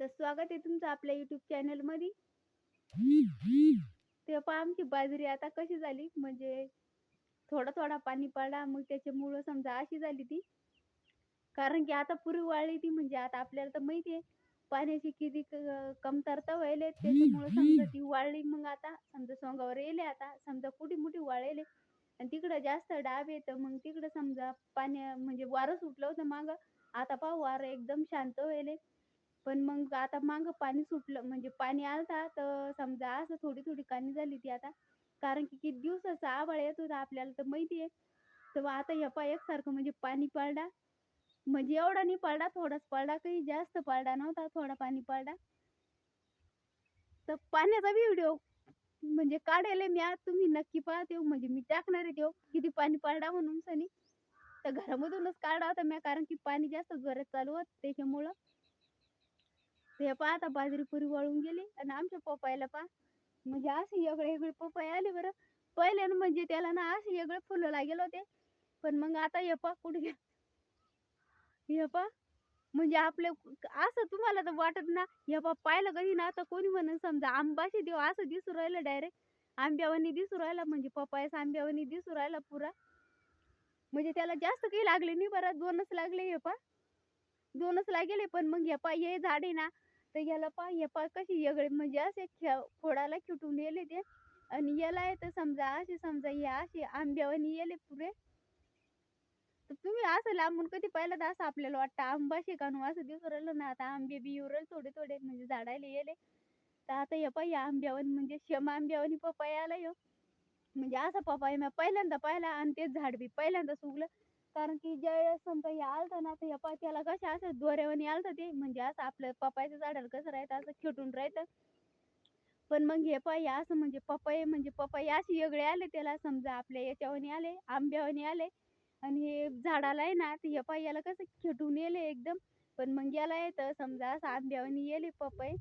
तर स्वागत आहे तुमचं आपल्या युट्यूब चॅनलमध्ये ते पहा आमची बाजरी आता कशी झाली? म्हणजे थोडा थोडा पाणी पडला मग त्याच्यामुळं समजा अशी झाली ती. कारण की आता पुरी वाळली ती म्हणजे आता आपल्याला तर माहिती आहे पाण्याची किती कमतरता व्हायले त्याच्यामुळे समजा ती वाळली मग आता समजा सोंगावर येले आता. समजा कुठे मोठी वाळले आणि तिकडं जास्त डाब येतं मग तिकडं समजा पाण्या म्हणजे वारं सुटलं होतं मग. आता पहा वारं एकदम शांत व्हायले पण मग आता मागं पाणी सुटलं म्हणजे पाणी आलता तर समजा असं थोडी थोडी कानी झाली ती आता. कारण की किती दिवसाचा आभाळ येत होता आपल्याला तर माहिती आहे. तर आता ह्या एकसारखं म्हणजे पाणी पडला म्हणजे एवढा नाही पडला थोडाच पडला काही जास्त पडला नव्हता थोडा पाणी पडला तर पाण्याचा व्हिडिओ म्हणजे काढायला मी आज तुम्ही नक्की पहा तेव्हा म्हणजे मी टाकणार आहे देऊ किती पाणी पडला म्हणून सनी. तर घरामधूनच काढा होता मी कारण की पाणी जास्त जोरात चालू होत त्याच्यामुळं. हे पहा आता बाजरी पुरी वळून गेली आणि आमच्या पप्पायला पहा. म्हणजे असे वेगळे वेगळे पप्पाय आले बरं. पहिले म्हणजे त्याला ना असे वेगळे फुलं लागेल होते. पण मग आता हे पहा कुठे गे हे पहा. म्हणजे आपले असं तुम्हाला तर वाटत ना हे पहा पाहिलं कधी ना आता कोणी म्हणून समजा आंबाशी देव असं दिसू राहिलं डायरेक्ट आंब्यावानी दिसू राहिला म्हणजे पप्पायस आंब्यावानी दिसू राहिला पुरा. म्हणजे त्याला जास्त काही लागले नाही बरं. दोनच लागले हे पहा. दोनच लागेले पण मग हे पहा हे झाडे ना तर याला पा या पा कशी येगळे? म्हणजे असे खे खोडाला खिटून येले ते. आणि याला येतं समजा असे समजा या असे आंब्यावानी येले पुरे. तर तुम्ही असं लांबून कधी पाहिलं तर असं आपल्याला वाटतं आंबा शिकाणू हो, असं दिसू राहिलं ना. आता आंबे बी येऊ थोडे थोडे. म्हणजे झाडायला येले. तर आता या पाय आंब्यावानी म्हणजे शम आंब्यावानी पप्पा आला यो. म्हणजे असा पपाया मी पहिल्यांदा पाहिला आणि ते झाड बी पहिल्यांदाच उगलं. कारण की ज्या वेळेस समजा हे आलतं ना तर ह्या पात्याला कशा असं दोऱ्यावानी आलतं ते. म्हणजे असं आपलं पपायचं झाडाला कसं राहतं असं खेटून राहतं. पण मग हे पाय असं म्हणजे पपई म्हणजे पपई असे वेगळे आले त्याला. समजा आपल्या याच्यावानी आले आंब्यावानी आले. आणि हे झाडाला आहे ना तर हे पाय याला कसं खेटून येले एकदम. पण मग याला येतं समजा असं आंब्यावानी येले पपई.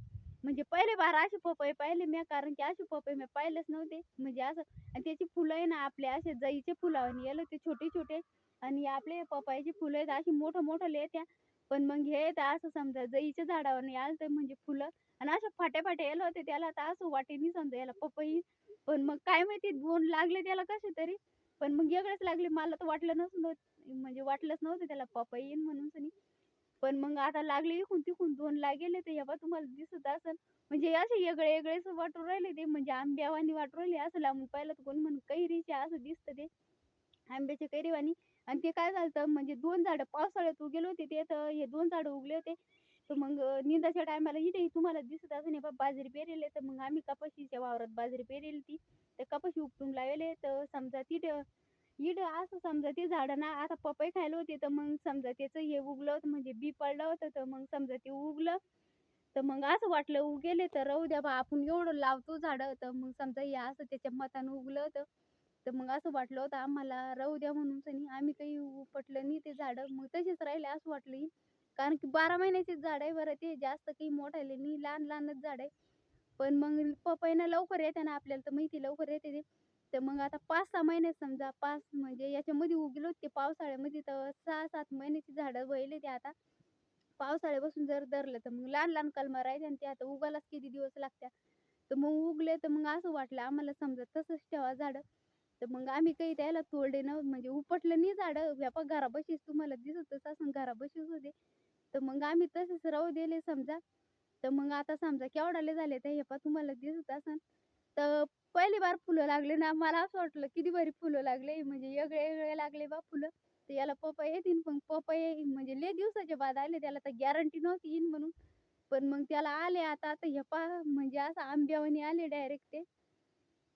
म्हणजे पहिले बार असे पपई पाहिले मी कारण की असे पपई मी पाहिलेच नव्हते. म्हणजे असं आणि त्याची फुलं आहे ना आपले असे जईचे फुलावानी येले ते छोटे छोटे आणि आपले पपायची फुलं आहेत अशी मोठं मोठं लेत्या. पण मग हे तर असं समजा जाईच्या झाडावर आलं तर म्हणजे फुलं आणि अशा फाट्या फाट्या येलो होते त्याला तर असं वाटेनी समजा याला पपई. पण मग काय माहिती दोन लागले त्याला कसे तरी. पण मग वेगळेच लागले मला तर वाटलं नसून म्हणजे वाटलंच नव्हतं त्याला पपई येईन म्हणून पण मग आता लागले इकून तिकून दोन लागेले तर ह्या तुम्हाला दिसत असेल. म्हणजे असे वेगळे वेगळेच वाटून राहिले ते म्हणजे आंब्यावानी वाटून राहिले असं लांबून पाहिलं तर कोण म्हणून कैरीचे असं दिसतं ते आंब्याच्या कैरीवानी. आणि ते काय झालं म्हणजे दोन झाडं पावसाळ्यात उगेले होते ते तर हे दोन झाडं उगले होते. तर मग निंदाच्या टायमाला इथे तुम्हाला दिसत असं बा बाजरी पेरेले तर मग आम्ही कपाशीच्या वावरात बाजरी पेरेली ती. तर कपाशी उपटून लावले तर समजा तिथे इड असं समजा ते झाडं ना आता पपई खायला होते तर मग समजा त्याचं हे उगलं होतं म्हणजे बी पडलं होतं तर मग समजा ते उगलं. तर मग असं वाटलं उगेले तर राहू द्या बा आपण एवढं लावतो झाडं तर मग समजा हे असं त्याच्या मतानं उगलं होतं. तर मग असं वाटलं होतं आम्हाला राहू द्या म्हणून सनी आम्ही काही उपटलं नाही ते झाडं. मग तसेच राहिले असं वाटलं कारण की बारा महिन्याचे झाड आहे बरं ते जास्त काही मोठाले नाही लहान लहानच झाड आहे. पण मग पपईनं लवकर येते ना आपल्याला तर माहिती लवकर येते ते. तर मग आता पाच सहा महिने समजा पाच म्हणजे याच्यामध्ये उगलो ते पावसाळ्यामध्ये तर सहा सात महिन्याची झाडं वहिले ते आता. पावसाळ्यापासून जर धरलं तर मग लहान लहान कलमा राहायचे आणि ते आता उगायलाच किती दिवस लागतात तर मग उगले तर मग असं वाटलं आम्हाला समजा तसंच ठेवा झाडं. तर मग आम्ही काही त्याला तोडले न म्हणजे उपटलं नाही झाडं. व्यापा घराबशीच तुम्हाला दिसतच असं घराबशीच होते. तर मग आम्ही तसेच राहू दिले समजा. तर मग आता समजा केवढाले झाले तर हे तुम्हाला दिसत असन. तर पहिली बार फुलं लागले ना मला असं वाटलं किती भारी फुलं लागले. म्हणजे वेगळे वेगळे लागले बा फुलं. तर याला पपई येतील पण पपई म्हणजे लय दिवसाच्या बाद आले. त्याला तर गॅरंटी नव्हती येईन म्हणून. पण मग त्याला आले आता. आता हे पा म्हणजे असं आंब्यावानी आले डायरेक्ट ते.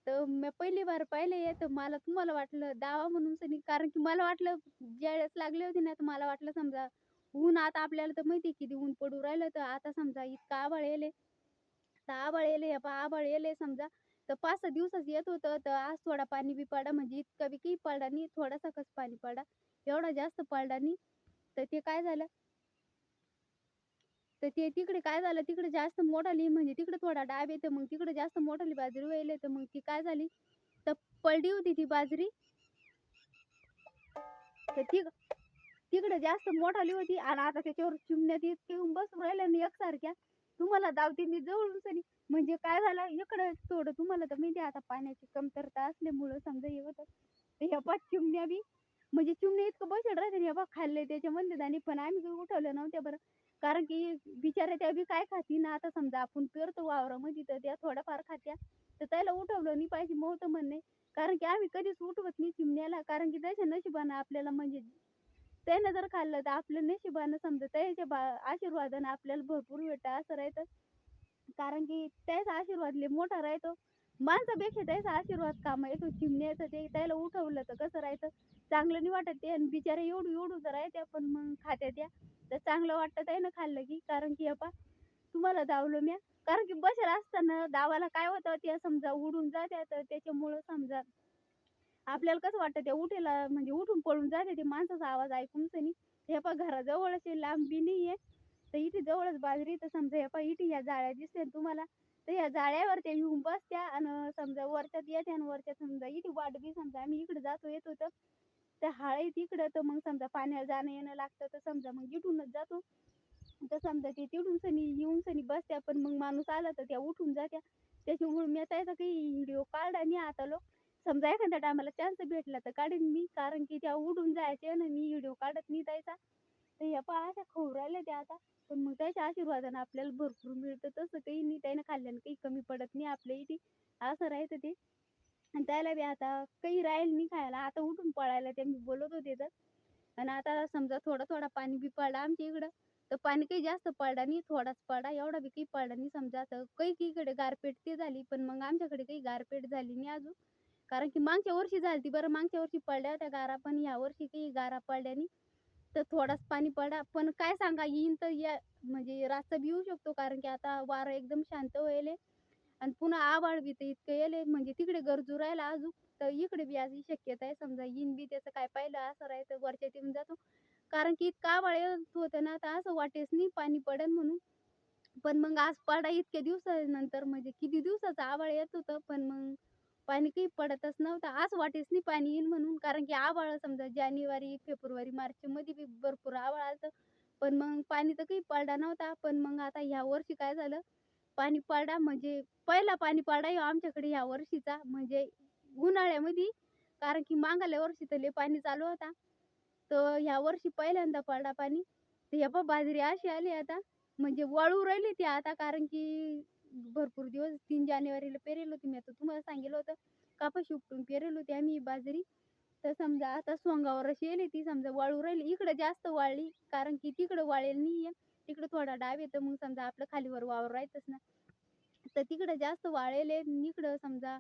तर मी पहिली बार पाहिले तर मला तुम्हाला वाटलं दावा म्हणून सनी. कारण की मला वाटलं ज्यावेळेस लागले होते ना तर मला वाटलं समजा ऊन आता आपल्याला तर माहिती किती ऊन पडू राहिलं. तर आता समजा इतका आभाळ येले तर आभाळ येले आभाळ येले समजा. तर पाच सहा दिवसाच येत होतं. तर आज थोडा पाणी बी पडा म्हणजे इतका बी काही पडला नाही थोडासा कस पाणी पडा. एवढा जास्त पडला नाही. तर ते काय झालं? तर ते तिकडे काय झालं? तिकडे जास्त मोठाली म्हणजे तिकडे थोडा डाब येतं. मग तिकडे जास्त मोठाली बाजरी वेळेल तर मग ती काय झाली? तर पडली होती ती बाजरी. तर ती तिकडे जास्त मोठाली होती. आणि आता त्याच्यावर चिमण्यात इतके येऊन बसून राहिल्या एकसारख्या. तुम्हाला दावते मी जवळून सरी म्हणजे काय झालं? इकडं थोडं तुम्हाला तर माहिती आता पाण्याची कमतरता असल्यामुळं समजा हे होतं. तर ह्या पाच चिमण्या बी म्हणजे चिमण्या इतकं बसड राहते ह्या बा खाल्ले त्याच्यामध्ये दाणे पण आम्ही काही उठवलं नव्हत्या बरं. कारण की बिचाऱ्या त्या बी काय खाती ना आता समजा आपण पेरतो वावरामध्ये तर त्या थोड्याफार खात्या. तर त्याला उठवलं नाही पाहिजे मोठं म्हणणे. कारण की आम्ही कधीच उठवत नाही चिमण्याला. कारण की त्याच्या नशिबानं आपल्याला म्हणजे त्यानं जर खाल्लं तर आपलं नशिबानं समजा त्याच्या बा आशीर्वादानं आपल्याला भरपूर भेटतं असं राहतं. कारण की त्याचा आशीर्वाद लय मोठा राहतो. माणसापेक्षा त्याचा आशीर्वाद काम येतो चिमण्याचं ते त्याला उठवलं तर कसं राहतं? चांगलं नाही वाटत ते. आणि बिचारे एवढू एवढू तर राहत्या पण मग खात्या त्या तर चांगलं वाटतं त्यानं खाल्लं की. कारण की अपा तुम्हाला दावलं म्या. कारण की बसेल असताना दावाला काय होतं? त्या समजा उडून जात्या तर त्याच्यामुळं समजा आपल्याला कसं वाटतं ते उठेला म्हणजे उठून पळून जाते ते माणसाचा आवाज ऐकून सनी हे पा घराजवळच आहे लांबी नाही आहे. तर इथे जवळच बाजरी तर समजा हे पा इथे ह्या जाळ्या दिसते तुम्हाला. तर ह्या जाळ्यावर त्या येऊन बसत्या आणि समजा वरच्यात येत्या आणि वरच्यात समजा इथे वाट बी समजा आम्ही इकडे जातो येत होतं त्या हाळीत इकडं तर मग समजा पाण्याला जाणं येणं लागतं तर समजा मग इथूनच जातो. तर समजा ते तिथून सनी येऊन सनी बसत्या पण मग माणूस आला तर त्या उठून जात्या. त्याच्यामुळे मी त्याचा काही व्हिडिओ काढला नाही आता लोक. समजा एखाद्या टायमाला चान्स भेटला तर काढेन मी. कारण की त्या उडून जायचे ना मी व्हिडिओ काढत नाही जायचा तर ह्या पहा अशा खाऊ राहिल्या त्या आता. पण मग त्याच्या आशीर्वादानं आपल्याला भरपूर मिळतं. तसं काही नाही त्यानं खाल्ल्यानं काही कमी पडत नाही आपल्या इथे. असं राहतं ते. आणि त्याला बी आता काही राहील नाही खायला. आता उठून पळायला ते मी बोलत होते तर. आणि आता समजा थोडा थोडा पाणी बी पडला आमच्या इकडं. तर पाणी काही जास्त पडला नाही थोडाच पडला एवढा बी काही पडला नाही. समजा आता काही काही इकडे गारपेट ते झाली. पण मग आमच्याकडे काही गारपेट झाली नाही अजून. कारण की मागच्या वर्षी झाली बरं मागच्या वर्षी पडल्या होत्या गारा पण या वर्षी काही गारा पडल्यानी तर थोडाच पाणी पडा. पण काय सांगा येईन तर या म्हणजे रास्ता बी येऊ शकतो कारण की आता वारं एकदम शांत व्हायले. आणि पुन्हा आभाळ बी तर इतकं येले म्हणजे तिकडे गरजू राहिला अजून तर इकडे बी अशी शक्यता आहे. समजा येईन बी त्याचं काय पाहिलं असं राहायचं वरच्या येऊन जातो. कारण की इतका आभाळ येत होतं ना तर असं वाटेच नाही पाणी पडेल म्हणून. पण मग आज पडा इतक्या दिवसानंतर म्हणजे किती दिवसाचं आभाळ येत होतं पण मग पाणी काही पडतच नव्हतं. आज वाटेस नाही पाणी येईल म्हणून. कारण की आभाळ समजा जानेवारी फेब्रुवारी मार्च मध्ये बी भरपूर आभाळ आलं पण मग पाणी तर काही पडला नव्हता. पण मग आता ह्या वर्षी काय झालं? पाणी पडा म्हणजे पहिला पाणी पडा ह्यो हो आमच्याकडे ह्या वर्षीचा. म्हणजे उन्हाळ्यामध्ये. कारण की मागाल्या वर्षी तर लय पाणी चालू होता. तर ह्या वर्षी पहिल्यांदा पडला पाणी. तर ह्या पहा बाजरी अशी आली आता. म्हणजे वळू राहिली ती आता. कारण की भरपूर दिवस तीन जानेवारीला पेरेल होती मी. आता तुम्हाला सांगितलं होतं कापाशी उपटून पेरेल होती आम्ही ही बाजरी. तर समजा आता सोंगावर अशी येली ती समजा वाळू राहिली. इकडं जास्त वाळली कारण की तिकडं वाळेल नाही आहे तिकडं थोडा डाव येतं मग समजा आपलं खालीवर वावर राहतच ना. तर तिकडं जास्त वाळेल आहे इकडं समजा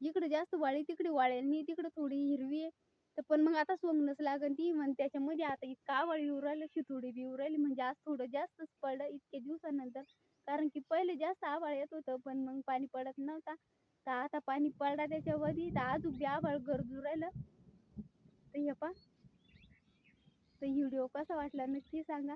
इकडं जास्त वाळी तिकडे वाळेल नाही तिकडं थोडी हिरवी आहे. तर पण मग आता सोंगणंच लागन ती मग त्याच्यामध्ये आता इतका आवड येऊ राहिलं शितोडी बी येऊ राहिली म्हणजे आज थोडं जास्तच पडलं इतके दिवसानंतर. कारण की पहिले जास्त आभाळ येत होतं पण मग पाणी पडत नव्हता. तर आता पाणी पडला त्याच्यावरती तर अजून बी आभाळ गरजू राहिलं. तर हे पा तर व्हिडिओ कसा वाटला नक्की सांगा.